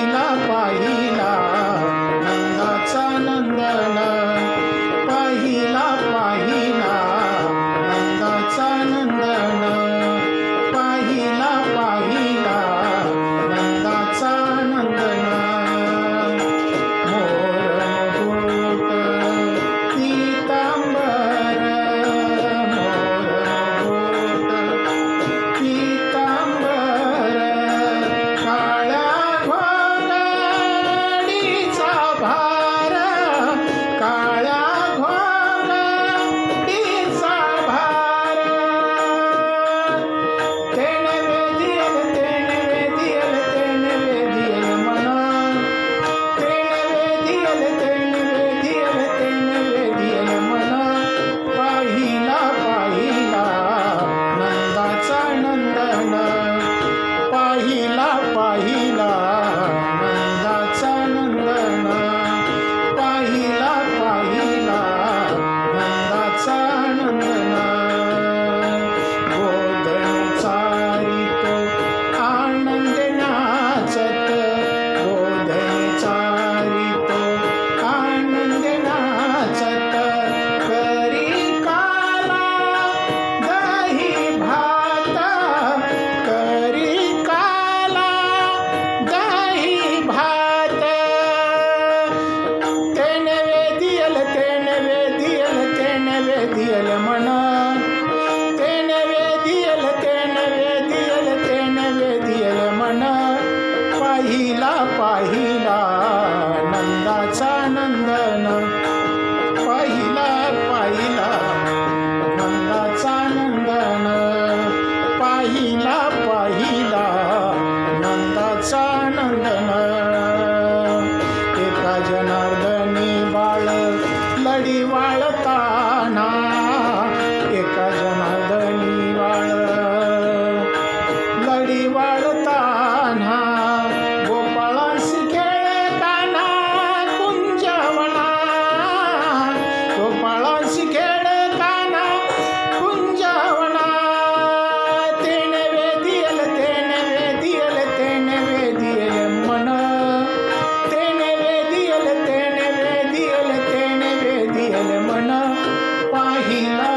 na vai मन तेन वेदियल तेन वेदियल तेन वेदियल मन. पाहिला पाहिला नंदाचा नंदन. पाहिला पाहिला नंदाचा नंदन. पाहिला पाहिला नंदाचा नंदन. एका जनार्दन here.